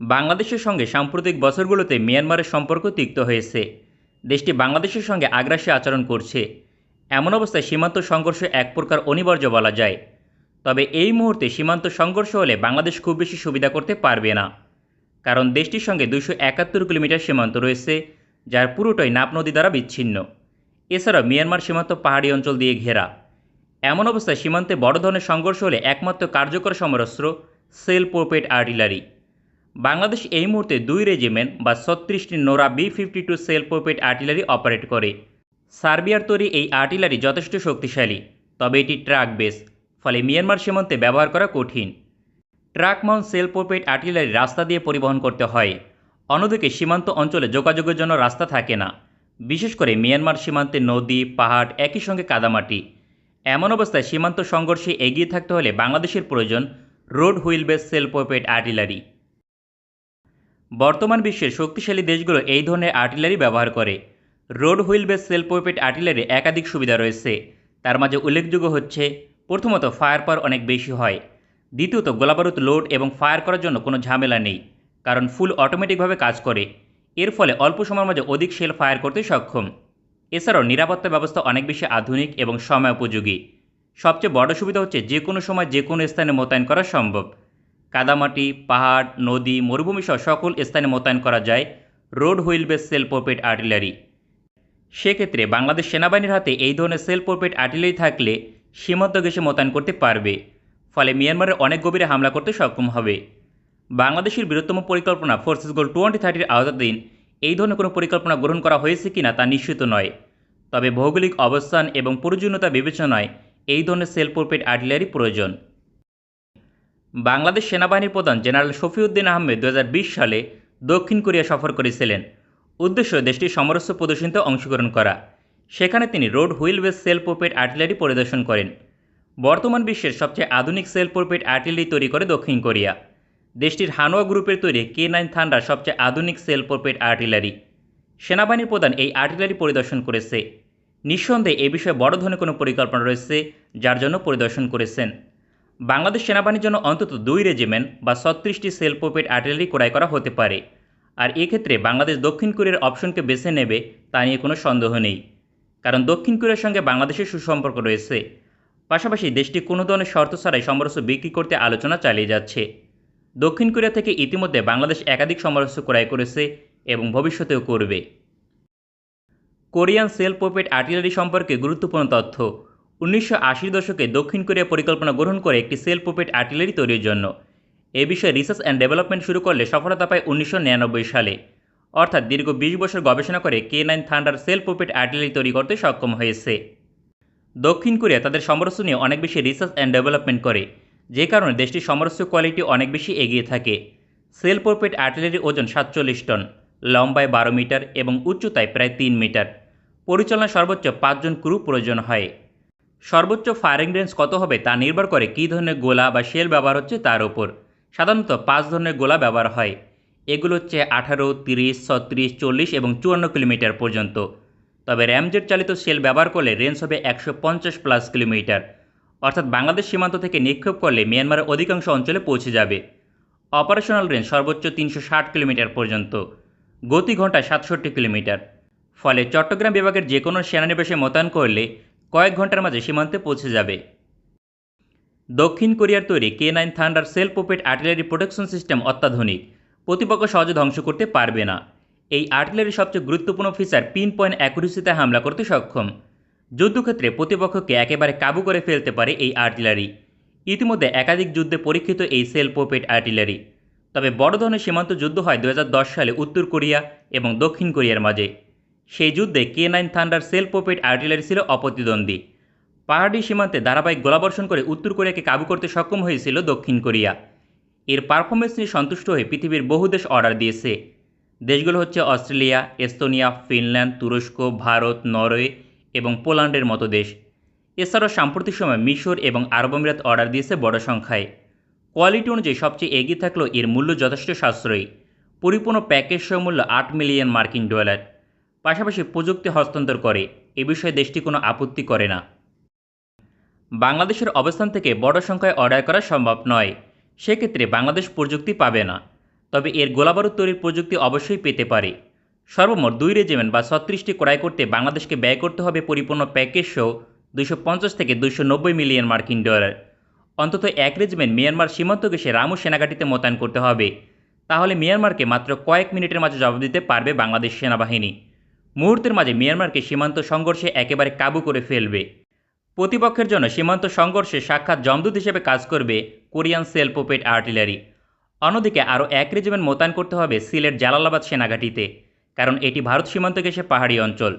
বাংলাদেশের সঙ্গে সাম্প্রতিক বছরগুলোতে মিয়ানমারের সম্পর্ক তিক্ত হয়েছে। দেশটি বাংলাদেশের সঙ্গে আগ্রাসী আচরণ করছে। এমন অবস্থায় সীমান্ত সংঘর্ষ এক প্রকার অনিবার্য বলা যায়। তবে এই মুহূর্তে সীমান্ত সংঘর্ষ হলে বাংলাদেশ খুব বেশি সুবিধা করতে পারবে না। কারণ দেশটির সঙ্গে দুশো একাত্তর কিলোমিটার সীমান্ত রয়েছে, যার পুরোটাই নাপ নদী দ্বারা বিচ্ছিন্ন। এছাড়াও মিয়ানমার সীমান্ত পাহাড়ি অঞ্চল দিয়ে ঘেরা। এমন অবস্থায় সীমান্তে বড় ধরনের সংঘর্ষ হলে একমাত্র কার্যকর সমরাস্ত্র, সেল, পোপেট, আর্টিলারি। বাংলাদেশ এই মুহূর্তে দুই রেজিমেন্ট বা ছত্রিশটি Nora B fifty two self পোপেট artillery operate করে। সার্বিয়ার তৈরি এই আর্টিলারি যথেষ্ট শক্তিশালী, তবে এটি ট্রাক বেস, ফলে মিয়ানমার সীমান্তে ব্যবহার করা কঠিন। ট্রাক মাউন্ট সেল পোপেট আর্টিলারি রাস্তা দিয়ে পরিবহন করতে হয়, অন্যদিকে সীমান্ত অঞ্চলে যোগাযোগের জন্য রাস্তা থাকে না। বিশেষ করে মিয়ানমার সীমান্তে নদী, পাহাড় একই সঙ্গে কাদামাটি। এমন অবস্থায় সীমান্ত সংঘর্ষে এগিয়ে থাকতে হলে বাংলাদেশের প্রয়োজন রোড হুইল বেস সেল পোপেট আর্টিলারি। বর্তমান বিশ্বের শক্তিশালী দেশগুলো এই ধরনের আর্টিলারি ব্যবহার করে। রোড হুইল বেস সেল পোপেট আর্টিলারি একাধিক সুবিধা রয়েছে। তার মাঝে উল্লেখযোগ্য হচ্ছে, প্রথমত ফায়ার পাওয়ার অনেক বেশি হয়। দ্বিতীয়ত, গোলাবারুদ লোড এবং ফায়ার করার জন্য কোনো ঝামেলা নেই, কারণ ফুল অটোমেটিকভাবে কাজ করে। এর ফলে অল্প সময়ের মাঝে অধিক শেল ফায়ার করতে সক্ষম। এছাড়াও নিরাপত্তা ব্যবস্থা অনেক বেশি আধুনিক এবং সময় উপযোগী সবচেয়ে বড় সুবিধা হচ্ছে যে কোনো সময় যে কোনো স্থানে মোতায়েন করা সম্ভব। কাদামাটি, পাহাড়, নদী, মরুভূমি সহ সকল স্থানে মোতায়েন করা যায় রোড হুইল বেস সেল পোপেট আর্টিলারি। সেক্ষেত্রে বাংলাদেশ সেনাবাহিনীর হাতে এই ধরনের সেল পোপেট আর্টিলারি থাকলে সীমান্ত ঘেঁষে মোতায়েন করতে পারবে। ফলে মিয়ানমারের অনেক গভীরে হামলা করতে সক্ষম হবে। বাংলাদেশের বৃহত্তম পরিকল্পনা ফোর্সেস গোল টোয়েন্টি থার্টির আওতাধীন এই ধরনের কোনো পরিকল্পনা গ্রহণ করা হয়েছে কিনা তা নিশ্চিত নয়। তবে ভৌগোলিক অবস্থান এবং প্রয়োজনীয়তা বিবেচনায় এই ধরনের সেল পোপেট আর্টিলারি প্রয়োজন। বাংলাদেশ সেনাবাহিনীর প্রধান জেনারেল শফিউদ্দিন আহমেদ দু হাজার বিশ সালে দক্ষিণ কোরিয়া সফর করেছিলেন। উদ্দেশ্য দেশটির সমরস্য প্রদর্শনীতে অংশগ্রহণ করা। সেখানে তিনি রোড হুইল বেস সেল পোপেট আর্টিলারি পরিদর্শন করেন। বর্তমান বিশ্বের সবচেয়ে আধুনিক সেল পোপেট আর্টিলারি তৈরি করে দক্ষিণ কোরিয়া। দেশটির হানোয়া গ্রুপের তৈরি কে নাইন থান্ডার সবচেয়ে আধুনিক সেল পোপেট আর্টিলারি। সেনাবাহিনীর প্রধান এই আর্টিলারি পরিদর্শন করেছে। নিঃসন্দেহে এ বিষয়ে বড় ধরনের কোনো পরিকল্পনা রয়েছে, যার জন্য পরিদর্শন করেছেন। বাংলাদেশ সেনাবাহিনীর জন্য অন্তত দুই রেজিমেন্ট বা ছত্রিশটি সেল পোপেট আর্টিলারি ক্রয় করা হতে পারে। আর এক্ষেত্রে বাংলাদেশ দক্ষিণ কোরিয়ার অপশনকে বেছে নেবে, তা নিয়ে কোনো সন্দেহ নেই। কারণ দক্ষিণ কোরিয়ার সঙ্গে বাংলাদেশের সুসম্পর্ক রয়েছে। পাশাপাশি দেশটি কোনো ধরনের শর্ত ছাড়াই সমরস্য বিক্রি করতে আলোচনা চালিয়ে যাচ্ছে। দক্ষিণ কোরিয়া থেকে ইতিমধ্যে বাংলাদেশ একাধিক সমরস্য ক্রয় করেছে এবং ভবিষ্যতেও করবে। কোরিয়ান সেল পোপেট আর্টিলারি সম্পর্কে গুরুত্বপূর্ণ তথ্য। উনিশশো আশির দশকে দক্ষিণ কোরিয়া পরিকল্পনা গ্রহণ করে একটি সেল পোপেট আর্টিলারি তৈরির জন্য। এ বিষয়ে রিসার্চ অ্যান্ড ডেভেলপমেন্ট শুরু করলে সফলতা পায় উনিশশো নিরানব্বই সালে। অর্থাৎ দীর্ঘ বিশ বছর গবেষণা করে কে নাইন থান্ডার সেল পোপেট আর্টিলারি তৈরি করতে সক্ষম হয়েছে। দক্ষিণ কোরিয়া তাদের সমরস্য নিয়ে অনেক বেশি রিসার্চ অ্যান্ড ডেভেলপমেন্ট করে, যে কারণে দেশটির সমরস্য কোয়ালিটি অনেক বেশি এগিয়ে থাকে। সেল পোপেট আর্টিলারির ওজন সাতচল্লিশ টন, লম্বায় বারো মিটার এবং উচ্চতায় প্রায় তিন মিটার। পরিচালনা সর্বোচ্চ পাঁচজন ক্রু প্রয়োজন হয়। সর্বোচ্চ ফায়ারিং রেঞ্জ কত হবে তা নির্ভর করে কী ধরনের গোলা বা শেল ব্যবহার হচ্ছে তার ওপর সাধারণত পাঁচ ধরনের গোলা ব্যবহার হয়। এগুলো হচ্ছে আঠারো, তিরিশ, ছত্রিশ, চল্লিশ এবং চুয়ান্ন কিলোমিটার পর্যন্ত। তবে র্যামজেট চালিত শেল ব্যবহার করলে রেঞ্জ হবে একশো পঞ্চাশ প্লাস কিলোমিটার। অর্থাৎ বাংলাদেশ সীমান্ত থেকে নিক্ষেপ করলে মিয়ানমারের অধিকাংশ অঞ্চলে পৌঁছে যাবে। অপারেশনাল রেঞ্জ সর্বোচ্চ তিনশো ষাট কিলোমিটার পর্যন্ত। গতি ঘন্টায় সাতষট্টি কিলোমিটার। ফলে চট্টগ্রাম বিভাগের যে কোনো সেনানিবাসে মোতায়েন করলে কয়েক ঘণ্টার মাঝে সীমান্তে পৌঁছে যাবে। দক্ষিণ কোরিয়ার তৈরি কে নাইন থান্ডার সেল পোপেট আর্টিলারি প্রোটেকশন সিস্টেম অত্যাধুনিক, প্রতিপক্ষ সহজে ধ্বংস করতে পারবে না। এই আর্টিলারির সবচেয়ে গুরুত্বপূর্ণ ফিচার পিন পয়েন্ট অ্যাকুরেসিতে হামলা করতে সক্ষম। যুদ্ধক্ষেত্রে প্রতিপক্ষকে একেবারে কাবু করে ফেলতে পারে এই আর্টিলারি ইতিমধ্যে একাধিক যুদ্ধে পরীক্ষিত এই সেল পোপেট আর্টিলারি তবে বড় ধরনের সীমান্ত যুদ্ধ হয় দু হাজার দশ সালে উত্তর কোরিয়া এবং দক্ষিণ কোরিয়ার মাঝে। সেই যুদ্ধে কে নাইন থান্ডার সেল পোপেট আর্টিলারি ছিল অপ্রতিদ্বন্দ্বী। পাহাড়ি সীমান্তে ধারাবাহিক গোলাবর্ষণ করে উত্তর কোরিয়াকে কাবু করতে সক্ষম হয়েছিল দক্ষিণ কোরিয়া। এর পারফরমেন্স নিয়ে সন্তুষ্ট হয়ে পৃথিবীর বহু দেশ অর্ডার দিয়েছে। দেশগুলো হচ্ছে অস্ট্রেলিয়া, এস্তোনিয়া, ফিনল্যান্ড, তুরস্ক, ভারত, নরওয়ে এবং পোল্যান্ডের মতো দেশ। এছাড়াও সাম্প্রতিক সময় মিশর এবং আরব আমিরাত অর্ডার দিয়েছে বড় সংখ্যায়। কোয়ালিটি অনুযায়ী সবচেয়ে এগিয়ে থাকলেও এর মূল্য যথেষ্ট সাশ্রয়ী। পরিপূর্ণ প্যাকেজ সহ মূল্য আট মিলিয়ন মার্কিন ডলার। পাশাপাশি প্রযুক্তি হস্তান্তর করে। এ বিষয়ে দেশটি কোনো আপত্তি করে না। বাংলাদেশের অবস্থান থেকে বড় সংখ্যায় অর্ডার করা সম্ভব নয়। সেক্ষেত্রে বাংলাদেশ প্রযুক্তি পাবে না। তবে এর গোলাবারুদ তৈরির প্রযুক্তি অবশ্যই পেতে পারে। সর্বমোট দুই রেজিমেন্ট বা ছত্রিশটি ক্রয় করতে বাংলাদেশকে ব্যয় করতে হবে পরিপূর্ণ প্যাকেজ সহ দুশো পঞ্চাশ থেকে দুশো নব্বই মিলিয়ন মার্কিন ডলার। অন্তত এক রেজিমেন্ট মিয়ানমার সীমান্ত ঘেঁষে রামু সেনাঘাটিতে মোতায়েন করতে হবে। তাহলে মিয়ানমারকে মাত্র কয়েক মিনিটের মাঝে জবাব দিতে পারবে বাংলাদেশ সেনাবাহিনী। মুহূর্তের মাঝে মিয়ানমারকে সীমান্ত সংঘর্ষে একেবারে কাবু করে ফেলবে। প্রতিপক্ষের জন্য সীমান্ত সংঘর্ষে সাক্ষাৎ জমদূত হিসেবে কাজ করবে কোরিয়ান সেল পোপেট আর্টিলারি। অন্যদিকে আরও এক রেজিমেন্ট মোতায়েন করতে হবে সিলেট জালালাবাদ সেনাঘাটিতে, কারণ এটি ভারত সীমান্ত ঘেঁষে পাহাড়ি অঞ্চল।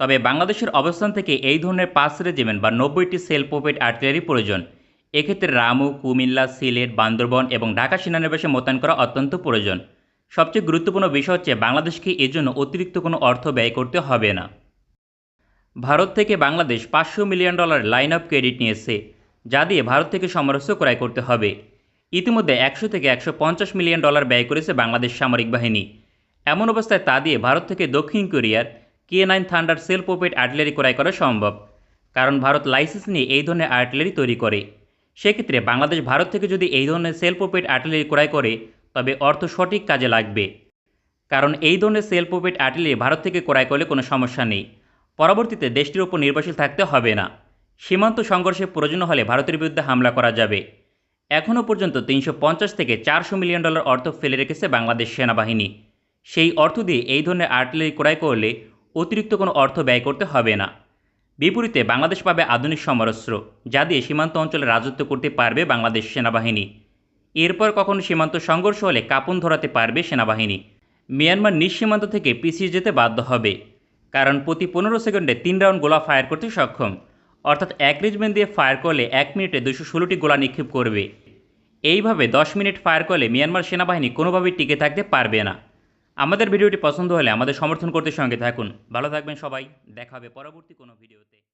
তবে বাংলাদেশের অবস্থান থেকে এই ধরনের পাঁচ রেজিমেন্ট বা নব্বইটি সেল পোপেট আর্টিলারি প্রয়োজন। এক্ষেত্রে রামু, কুমিল্লা, সিলেট, বান্দরবন এবং ঢাকা সেনানিবাসে মোতায়েন করা অত্যন্ত প্রয়োজন। সবচেয়ে গুরুত্বপূর্ণ বিষয় হচ্ছে বাংলাদেশকে এজন্য অতিরিক্ত কোনো অর্থ ব্যয় করতে হবে না। ভারত থেকে বাংলাদেশ পাঁচশো million dollar line of credit নিয়েছে, যা দিয়ে ভারত থেকে সমরস্য ক্রয় করতে হবে। ইতিমধ্যে একশো থেকে একশো পঞ্চাশ মিলিয়ন ডলার ব্যয় করেছে বাংলাদেশ সামরিক বাহিনী। এমন অবস্থায় তা দিয়ে ভারত থেকে দক্ষিণ কোরিয়ার কে নাইন থান্ডার সেল পোপেট আর্টিলারি ক্রয় করা সম্ভব, কারণ ভারত লাইসেন্স নিয়ে এই ধরনের আর্টিলারি তৈরি করে। সেক্ষেত্রে বাংলাদেশ ভারত থেকে যদি এই ধরনের সেল পোপেট আর্টিলারি ক্রয় করে তবে অর্থ সঠিক কাজে লাগবে। কারণ এই ধরনের সেল পোপেট আর্টিলারি ভারত থেকে ক্রয় করলে কোনো সমস্যা নেই। পরবর্তীতে দেশটির ওপর নির্ভরশীল থাকতে হবে না। সীমান্ত সংঘর্ষে প্রয়োজন হলে ভারতের বিরুদ্ধে হামলা করা যাবে। এখনও পর্যন্ত তিনশো পঞ্চাশ থেকে চারশো মিলিয়ন ডলার অর্থ ফেলে রেখেছে বাংলাদেশ সেনাবাহিনী। সেই অর্থ দিয়ে এই ধরনের আর্টিলারি ক্রয় করলে অতিরিক্ত কোনো অর্থ ব্যয় করতে হবে না। বিপরীতে বাংলাদেশ পাবে আধুনিক সমরাস্ত্র, যা দিয়ে সীমান্ত অঞ্চলে রাজত্ব করতে পারবে বাংলাদেশ সেনাবাহিনী। এরপর কখনো সীমান্ত সংঘর্ষ হলে কাপন ধরাতে পারবে সেনাবাহিনী? মিয়ানমার নিজ সীমান্ত থেকে পিছিয়ে যেতে বাধ্য হবে। কারণ প্রতি পনেরো সেকেন্ডে তিন রাউন্ড গোলা ফায়ার করতে সক্ষম। অর্থাৎ এক রেজিমেন্ট দিয়ে ফায়ার করলে এক মিনিটে দুশো ষোলোটি গোলা নিক্ষেপ করবে। এইভাবে দশ মিনিট ফায়ার করলে মিয়ানমার সেনাবাহিনী কোনোভাবেই টিকে থাকতে পারবে না। আমাদের ভিডিওটি পছন্দ হলে আমাদের সমর্থন করতে সঙ্গে থাকুন। ভালো থাকবেন সবাই। দেখা হবে পরবর্তী কোনো ভিডিওতে।